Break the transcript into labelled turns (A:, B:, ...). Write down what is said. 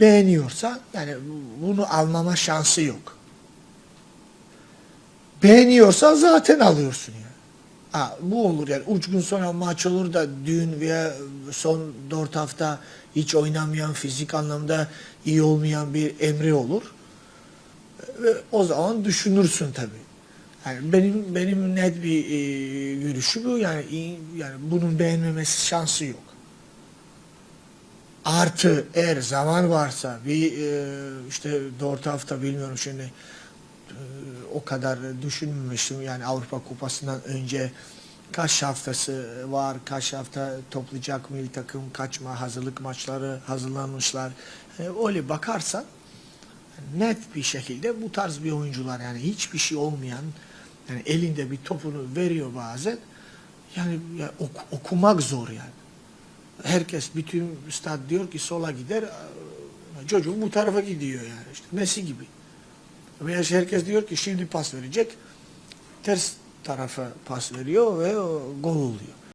A: beğeniyorsa yani bunu almama şansı yok. Beğeniyorsa zaten alıyorsun yani. Ha, bu olur yani. Üç gün sonra maç olur da düğün veya son dört hafta hiç oynamayan, fizik anlamda iyi olmayan bir emri olur. Ve o zaman düşünürsün tabii. Yani benim benim net bir e, görüşü bu. Yani yani bunun beğenmemesi şansı yok. Artı eğer zaman varsa bir e, işte dört hafta bilmiyorum şimdi e, o kadar düşünmemiştim yani Avrupa Kupası'ndan önce kaç haftası var, kaç hafta toplayacak milli takım, kaç ma hazırlık maçları hazırlanmışlar. E, öyle bakarsan net bir şekilde bu tarz bir oyuncular yani hiçbir şey olmayan yani elinde bir topunu veriyor bazen yani ya ok- okumak zor yani. Herkes bütün stad diyor ki sola gider çocuk bu tarafa gidiyor yani işte Messi gibi. Veya herkes diyor ki şimdi pas verecek ters tarafa pas veriyor ve gol oluyor.